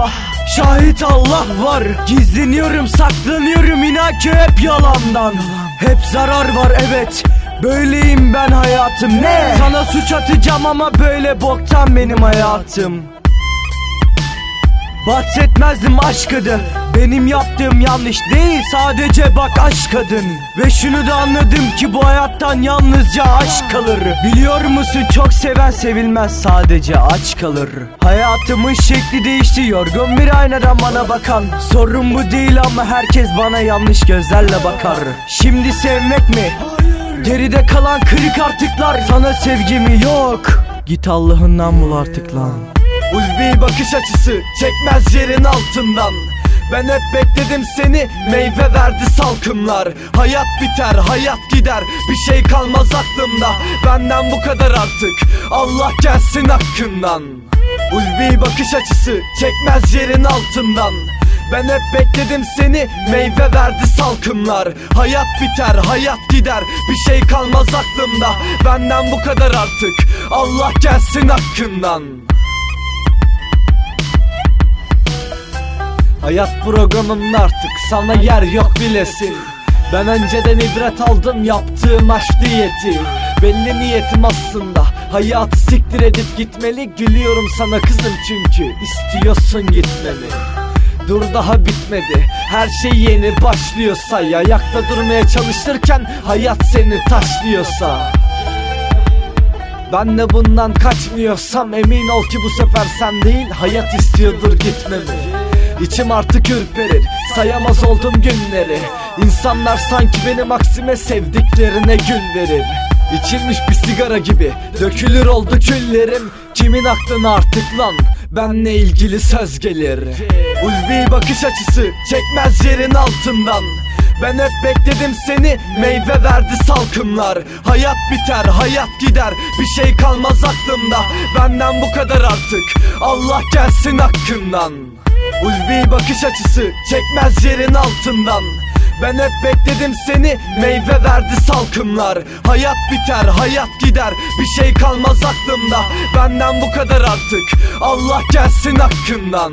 Duygularıma Şahit Allah var. Gizleniyorum saklanıyorum inan ki hep yalandan. Hep zarar var evet. Böyleyim ben hayatım. Ne? Sana suç atacağım ama böyle boktan benim hayatım Bahsetmezdim aşkıdı Benim yaptığım yanlış değil sadece bak aşk kadın. Ve şunu da anladım ki bu hayattan yalnızca aşk kalır. Biliyor musun çok seven sevilmez sadece aç kalır. Hayatımın şekli değişti yorgun bir aynadan bana bakan. Sorun bu değil ama herkes bana yanlış gözlerle bakar. Şimdi sevmek mi? Geride kalan kırık artıklar. Sana sevgimi yok. Git Allah'ından bul artık lan Ulvi bakış açısı çekmez yerin altından. Ben hep bekledim seni meyve verdi salkımlar. Hayat biter hayat gider bir şey kalmaz aklımda. Benden bu kadar artık Allah gelsin hakkından. Ulvi bakış açısı çekmez yerin altından. Ben hep bekledim seni meyve verdi salkımlar. Hayat biter hayat gider bir şey kalmaz aklımda. Benden bu kadar artık Allah gelsin hakkından Hayat programımda artık sana yer yok bilesin. Ben önceden ibret aldım yaptığım aşk diyeti. Belli niyetim aslında Hayatı siktir edip gitmeli. Gülüyorum sana kızım çünkü istiyorsun gitmemi. Dur daha bitmedi Her şey yeni başlıyorsa. Ayakta durmaya çalışırken Hayat seni taşlıyorsa. Ben de bundan kaçmıyorsam emin ol ki bu sefer sen değil hayat istiyordur gitmemi İçim artık ürperir sayamaz oldum günleri. İnsanlar sanki benim aksime sevdiklerine gül verir. İçilmiş bir sigara gibi dökülür oldu küllerim. Kimin aklına artık lan benle ilgili söz gelir? Ulvi bakış açısı çekmez yerin altından. Ben hep bekledim seni meyve verdi salkımlar. Hayat biter hayat gider bir şey kalmaz aklımda. Benden bu kadar artık Allah gelsin hakkından Ulvi bakış açısı çekmez yerin altından. Ben hep bekledim seni meyve verdi salkımlar. Hayat biter hayat gider bir şey kalmaz aklımda. Benden bu kadar artık Allah gelsin hakkından